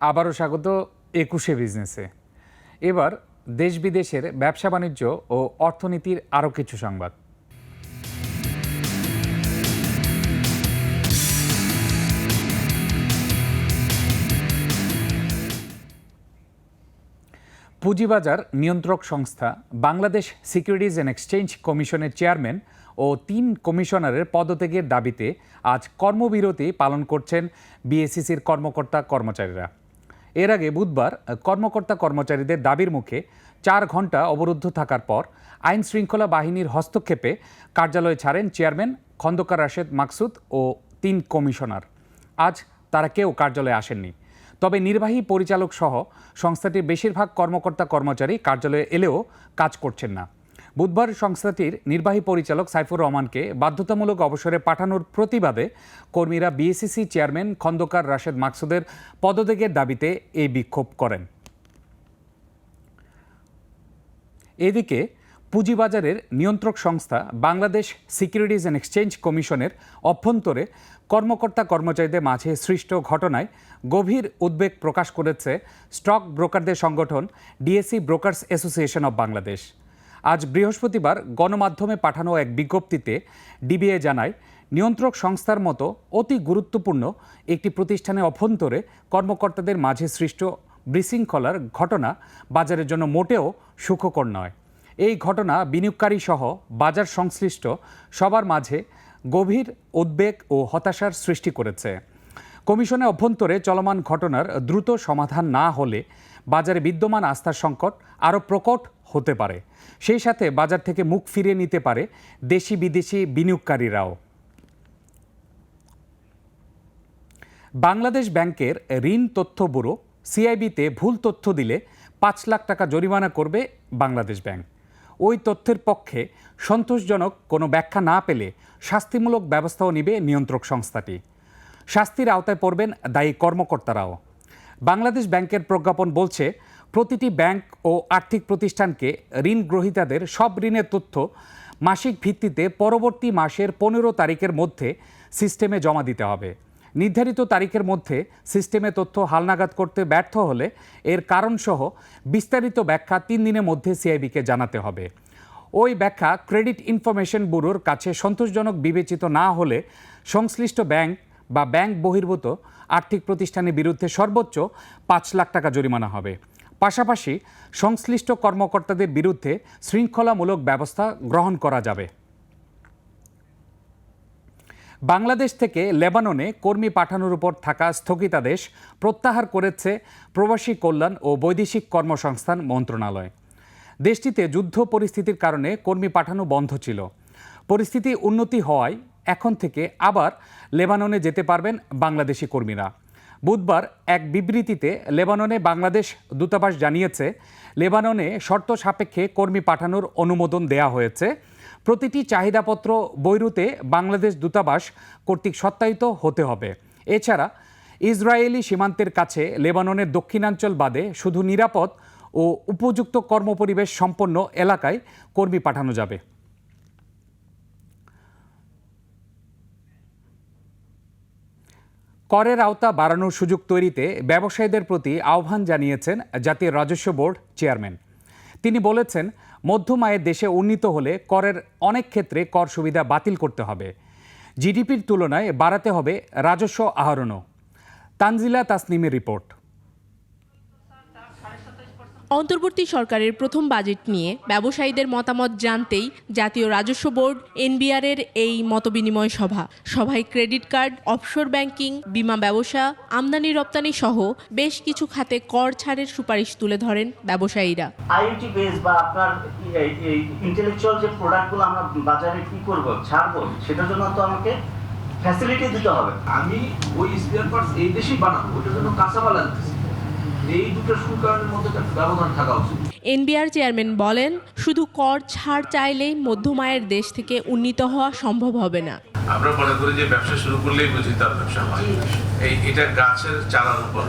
আবারও স্বাগত একুশে বিজনেসে। এবার দেশ বিদেশের ব্যবসা বাণিজ্য ও অর্থনীতির আরও কিছু সংবাদ। পুঁজিবাজার নিয়ন্ত্রক সংস্থা, বাংলাদেশ সিকিউরিটিজ অ্যান্ড এক্সচেঞ্জ কমিশনের চেয়ারম্যান ও তিন কমিশনারের পদত্যাগের দাবিতে আজ কর্মবিরতি পালন করছেন বিএসিসির কর্মকর্তা কর্মচারীরা। এর আগে বুধবার কর্মকর্তা কর্মচারীদের দাবির মুখে চার ঘণ্টা অবরুদ্ধ থাকার পর আইন শৃঙ্খলা বাহিনীর হস্তক্ষেপে কার্যালয় ছাড়েন চেয়ারম্যান খন্দকার রাশেদ মাকসুদ ও তিন কমিশনার। আজ তারা কেউ কার্যালয়ে আসেননি। তবে নির্বাহী পরিচালক সহ সংস্থাটির বেশিরভাগ কর্মকর্তা কর্মচারী কার্যালয়ে এলেও কাজ করছেন না। বুধবার সংস্থাটির নির্বাহী পরিচালক সাইফুর রহমানকে বাধ্যতামূলক অবসরে পাঠানোর প্রতিবাদে কর্মীরা বিএসিসি চেয়ারম্যান খন্দকার রাশেদ মাকসুদের পদত্যাগের দাবিতে এই বিক্ষোভ করেন। এদিকে পুঁজিবাজারের নিয়ন্ত্রক সংস্থা বাংলাদেশ সিকিউরিটিজ অ্যান্ড এক্সচেঞ্জ কমিশনের অভ্যন্তরে কর্মকর্তা কর্মচারীদের মাঝে সৃষ্ট ঘটনায় গভীর উদ্বেগ প্রকাশ করেছে স্টক ব্রোকারদের সংগঠন DSE brokers association of Bangladesh. আজ বৃহস্পতিবার গণমাধ্যমে পাঠানো এক বিজ্ঞপ্তিতে ডিবিএ জানায়, নিয়ন্ত্রক সংস্থার মতো অতি গুরুত্বপূর্ণ একটি প্রতিষ্ঠানে অভ্যন্তরে কর্মকর্তাদের মাঝে সৃষ্ট বিশৃঙ্খলার ঘটনা বাজারের জন্য মোটেও সুখকর নয়। এই ঘটনা বিনিয়োগকারী সহ বাজার সংশ্লিষ্ট সবার মাঝে গভীর উদ্বেগ ও হতাশার সৃষ্টি করেছে। কমিশনের অভ্যন্তরে চলমান ঘটনার দ্রুত সমাধান না হলে বাজারে বিদ্যমান আস্থার সংকট আরও প্রকট হতে পারে। সেই সাথে বাজার থেকে মুখ ফিরিয়ে নিতে পারে দেশি বিদেশি বিনিয়োগকারীরাও। বাংলাদেশ ব্যাংকের ঋণ তথ্য ব্যুরো সিআইবিতে ভুল তথ্য দিলে পাঁচ লাখ টাকা জরিমানা করবে বাংলাদেশ ব্যাংক। ওই তথ্যের পক্ষে সন্তোষজনক কোনো ব্যাখ্যা না পেলে শাস্তিমূলক ব্যবস্থাও নেবে নিয়ন্ত্রক সংস্থাটি। শাস্তির আওতায় পড়বেন দায়ী কর্মকর্তারাও। বাংলাদেশ ব্যাংকের প্রজ্ঞাপন বলছে, প্রতিটি ব্যাংক ও আর্থিক প্রতিষ্ঠানকে ঋণ গ্রহীতাদের সব ঋণের তথ্য মাসিক ভিত্তিতে পরবর্তী মাসের পনেরো তারিখের মধ্যে সিস্টেমে জমা দিতে হবে। নির্ধারিত তারিখের মধ্যে সিস্টেমে তথ্য হালনাগাদ করতে ব্যর্থ হলে এর কারণসহ বিস্তারিত ব্যাখ্যা তিন দিনের মধ্যে সিআইবিকে জানাতে হবে। ওই ব্যাখ্যা ক্রেডিট ইনফরমেশন ব্যুরোর কাছে সন্তোষজনক বিবেচিত না হলে সংশ্লিষ্ট ব্যাংক বা ব্যাংক বহির্ভূত আর্থিক প্রতিষ্ঠানের বিরুদ্ধে সর্বোচ্চ পাঁচ লাখ টাকা জরিমানা হবে। পাশাপাশি সংশ্লিষ্ট কর্মকর্তাদের বিরুদ্ধে শৃঙ্খলামূলক ব্যবস্থা গ্রহণ করা যাবে। বাংলাদেশ থেকে লেবাননে কর্মী পাঠানোর উপর থাকা স্থগিতাদেশ প্রত্যাহার করেছে প্রবাসী কল্যাণ ও বৈদেশিক কর্মসংস্থান মন্ত্রণালয়। দেশটিতে যুদ্ধ পরিস্থিতির কারণে কর্মী পাঠানো বন্ধ ছিল। পরিস্থিতি উন্নতি হওয়ায় এখন থেকে আবার লেবাননে যেতে পারবেন বাংলাদেশি কর্মীরা। বুধবার এক বিবৃতিতে লেবাননে বাংলাদেশ দূতাবাস জানিয়েছে, লেবাননে শর্ত সাপেক্ষে কর্মী পাঠানোর অনুমোদন দেয়া হয়েছে। প্রতিটি চাহিদাপত্র বৈরুতে বাংলাদেশ দূতাবাস কর্তৃক সত্যায়িত হতে হবে। এছাড়া, ইসরায়েলি সীমান্তের কাছে লেবাননের দক্ষিণাঞ্চল বাদে শুধু নিরাপদ ও উপযুক্ত কর্মপরিবেশ সম্পন্ন এলাকায় কর্মী পাঠানো যাবে। করের আওতা বাড়ানোর সুযোগ তৈরিতে ব্যবসায়ীদের প্রতি আহ্বান জানিয়েছেন জাতীয় রাজস্ব বোর্ড চেয়ারম্যান। তিনি বলেছেন মধ্যম আয়ের দেশে উন্নীত হলে করের অনেক ক্ষেত্রে কর সুবিধা বাতিল করতে হবে। জিডিপির তুলনায় বাড়াতে হবে রাজস্ব আহরণও। তানজিলা তাসনিমের রিপোর্ট। অন্তর্বর্তী সরকারের প্রথম বাজেট নিয়ে ব্যবসায়ীদের মতামত জানতেই জাতীয় রাজস্ব বোর্ড এনবিআরের এই মতবিনিময় সভা। সভায় ক্রেডিট কার্ড অফশোর ব্যাংকিং বিমা ব্যবসা আমদানি রপ্তানি সহ বেশ কিছু খাতে কর ছাড়ের সুপারিশ তুলে ধরেন ব্যবসায়ীরা। আইওটি বেস বা আপনার ইন্টেলেকচুয়াল যে প্রোডাক্টগুলো আমরা বাজারে কি করব ছাড়বো সেটার জন্য তো আমাকে ফ্যাসিলিটি দিতে হবে। আমি ওই স্পেয়ার পার্টস এই দেশেই বানাবো ওইটার জন্য কাঁচামাল আনতেছি। এই দুটো শুল্কায়নের মধ্যে একটা ব্যবধান থাকা উচিত। এনবিআর চেয়ারম্যান বলেন শুধু কর ছাড় চাইলেই মধ্যমায়ের দেশ থেকে উন্নীত হওয়া সম্ভব হবে না। আমরা মনে করি যে ব্যবসা শুরু করলেই বুঝি তার ব্যবসা হয়। এই এটা গাছের চারার উপর।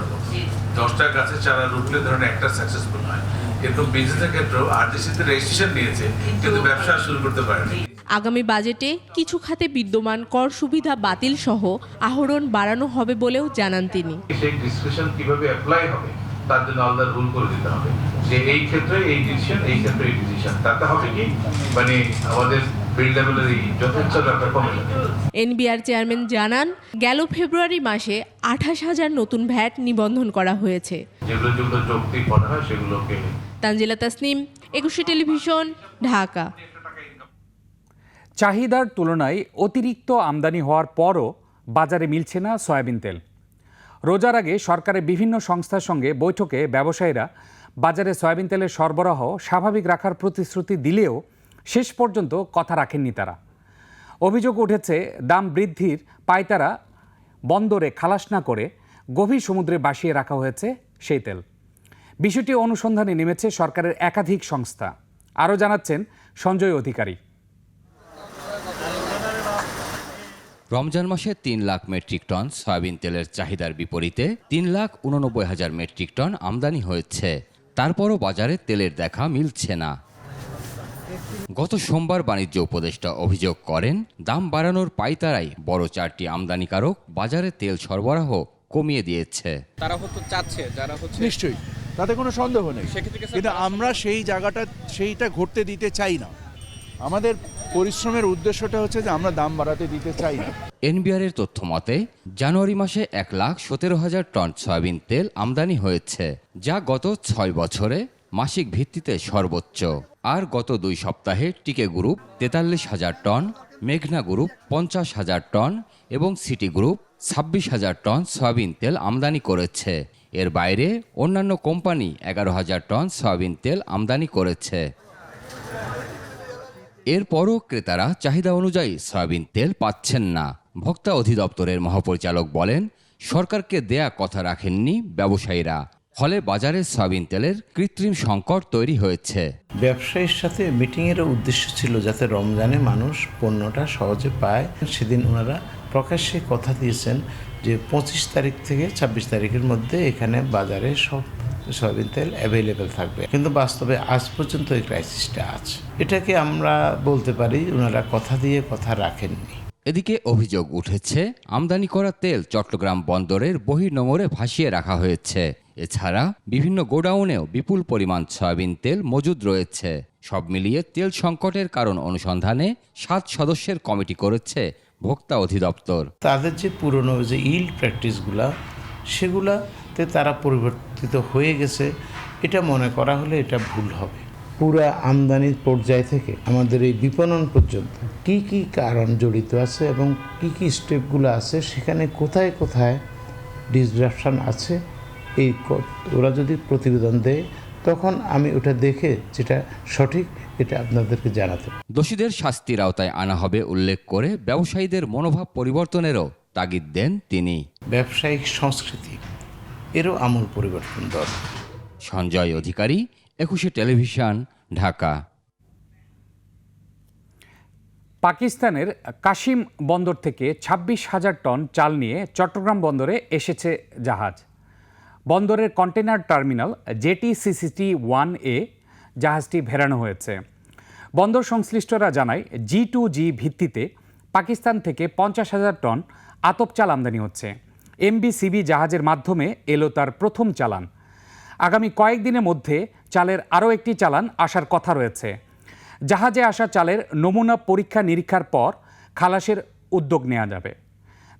দশটা গাছের চারা রুটলে ধরেন একটা সাকসেসফুল হয়। কিন্তু বিজনেসের ক্ষেত্রেও আরটিসিতে রেজিস্ট্রেশন নিয়েছে কিন্তু ব্যবসা শুরু করতে পারেনি। আগামী বাজেটে কিছু খাতে বিদ্যমান কর সুবিধা বাতিল সহ আহরণ বাড়ানো হবে বলেও জানান তিনি। সেই ডিসক্রিপশন কীভাবে অ্যাপ্লাই হবে? তার জন্য আলাদা রুল করে দিতে হবে। যে এই ক্ষেত্রে এই ডিসিশন এই ক্ষেত্রে এই ডিসিশন তাতে হবে কি? মানে আমাদের এনবিআর চেয়ারম্যান জানান গেল ফেব্রুয়ারি মাসে আঠাশ হাজার নতুন ভ্যাট নিবন্ধন করা হয়েছে। তানজিলা তাসনিম একুশে টেলিভিশন ঢাকা। চাহিদার তুলনায় অতিরিক্ত আমদানি হওয়ার পরও বাজারে মিলছে না সয়াবিন তেল। রোজার আগে সরকারের বিভিন্ন সংস্থার সঙ্গে বৈঠকে ব্যবসায়ীরা বাজারে সয়াবিন তেলের সরবরাহ স্বাভাবিক রাখার প্রতিশ্রুতি দিলেও শেষ পর্যন্ত কথা রাখেননি তারা। অভিযোগ উঠেছে, দাম বৃদ্ধির পায়তারা বন্দরে খালাস না করে গভীর সমুদ্রে বাসিয়ে রাখা হয়েছে সেই তেল। বিষয়টি অনুসন্ধানে নেমেছে সরকারের একাধিক সংস্থা। আরও জানাচ্ছেন সঞ্জয় অধিকারী। রমজান মাসে তিন লাখ মেট্রিক টন সয়াবিন তেলের চাহিদার বিপরীতে তিন লাখ উননব্বই হাজার মেট্রিক টন আমদানি হয়েছে। তারপরও বাজারে তেলের দেখা মিলছে না। গত সোমবার বাণিজ্য উপদেষ্টা অভিযোগ করেন দাম বাড়ানোর পাইতারাই বড় চারটি আমদানিকারক বাজারে তেল সরবরাহ কমিয়ে দিয়েছে। তারা হয়তো চাচ্ছে যারা হচ্ছে নিশ্চয়ই তাতে কোনো সন্দেহ নেই। কিন্তু আমরা সেই জায়গাটা সেইটা ঘটতে দিতে চাই না। আমাদের পরিশ্রমের উদ্দেশ্যটা হচ্ছে যে আমরা দাম বাড়াতে দিতে চাই না। এনবিআরের তথ্য মতে, জানুয়ারি মাসে এক লাখ সতেরো হাজার টন সয়াবিন তেল আমদানি হয়েছে, যা গত ছয় বছরে মাসিক ভিত্তিতে সর্বোচ্চ। আর গত দুই সপ্তাহে টিকে গ্রুপ তেতাল্লিশ হাজার টন, মেঘনা গ্রুপ পঞ্চাশ হাজার টন এবং সিটি গ্রুপ ছাব্বিশ হাজার টন সয়াবিন তেল আমদানি করেছে। এর বাইরে অন্যান্য কোম্পানি এগারো হাজার টন সয়াবিন তেল আমদানি করেছে। এরপরও ক্রেতারা চাহিদা অনুযায়ী সয়াবিন তেল পাচ্ছেন না। ভোক্তা অধিদপ্তরের মহাপরিচালক বলেন, সরকারকে দেয়া কথা রাখেননি ব্যবসায়ীরা। ফলে বাজারে সয়াবিন তেলের কৃত্রিম সংকট তৈরি হয়েছে। ব্যবসায়ীর সাথে মিটিংয়ের উদ্দেশ্য ছিল যাতে রমজানে মানুষ পণ্যটা সহজে পায়। সেদিন ওনারা প্রকাশ্যে কথা দিয়েছেন যে পঁচিশ তারিখ থেকে ছাব্বিশ তারিখের মধ্যে এখানে বাজারে সব সয়াবিন তেল অ্যাভেলেবেল থাকবে। কিন্তু বাস্তবে আজ পর্যন্ত এই ক্রাইসিসটা আছে। এটাকে আমরা বলতে পারি ওনারা কথা দিয়ে কথা রাখেননি। এদিকে অভিযোগ উঠেছে আমদানি করা তেল চট্টগ্রাম বন্দরের বহির্নোঙরে ভাসিয়ে রাখা হয়েছে। এছাড়া বিভিন্ন গোডাউনেও বিপুল পরিমাণ সয়াবিন তেল মজুদ রয়েছে। সব মিলিয়ে তেল সংকটের কারণ অনুসন্ধানে সাত সদস্যের কমিটি করেছে ভোক্তা অধিদপ্তর। তাদের যে পুরনো যে ইল্ড প্র্যাকটিসগুলা সেগুলাতে তারা পরিবর্তিত হয়ে গেছে। এটা মনে করা হলে এটা ভুল হবে। পুরা আমদানির পর্যায় থেকে আমাদের এই বিপণন পর্যন্ত কি কি কারণ জড়িত আছে এবং কি কি স্টেপগুলো আছে সেখানে কোথায় কোথায় ডিসরাপশান আছে এই ওরা যদি প্রতিবেদন দেয় তখন আমি ওটা দেখে যেটা সঠিক এটা আপনাদেরকে জানাতে দোষীদের শাস্তির আওতায় আনা হবে উল্লেখ করে ব্যবসায়ীদের মনোভাব পরিবর্তনেরও তাগিদ দেন তিনি। ব্যবসায়িক সংস্কৃতি এরও আমূল পরিবর্তন দরকার সঞ্জয় অধিকারী একুশে টেলিভিশন ঢাকা। পাকিস্তানের কাশিম বন্দর থেকে ছাব্বিশ হাজার টন চাল নিয়ে চট্টগ্রাম বন্দরে এসেছে জাহাজ। বন্দরের container terminal jetty CCT one এ জাহাজটি ভেড়ানো হয়েছে। বন্দর সংশ্লিষ্টরা জানায় জি টু জি ভিত্তিতে পাকিস্তান থেকে পঞ্চাশ হাজার টন আতপ চাল আমদানি হচ্ছে। এমবিসিবি জাহাজের মাধ্যমে এলো তার প্রথম চালান। আগামী কয়েকদিনের মধ্যে চালের আরও একটি চালান আসার কথা রয়েছে। জাহাজে আসা চালের নমুনা পরীক্ষা নিরীক্ষার পর খালাসের উদ্যোগ নেওয়া যাবে।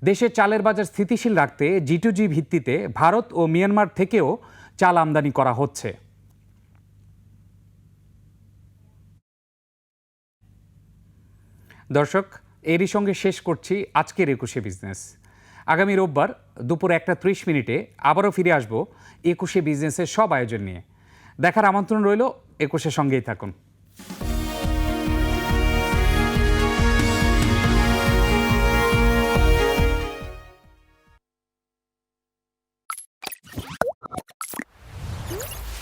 দেশে চালের বাজার স্থিতিশীল রাখতে জিটুজি ভিত্তিতে ভারত ও মিয়ানমার থেকেও চাল আমদানি করা হচ্ছে। দর্শক, এরই সঙ্গে শেষ করছি আজকের একুশে বিজনেস। আগামী রোববার দুপুর একটা ত্রিশ মিনিটে আবারও ফিরে আসব একুশে বিজনেসের সব আয়োজন নিয়ে। দেখার আমন্ত্রণ রইল একুশের সঙ্গেই থাকুন।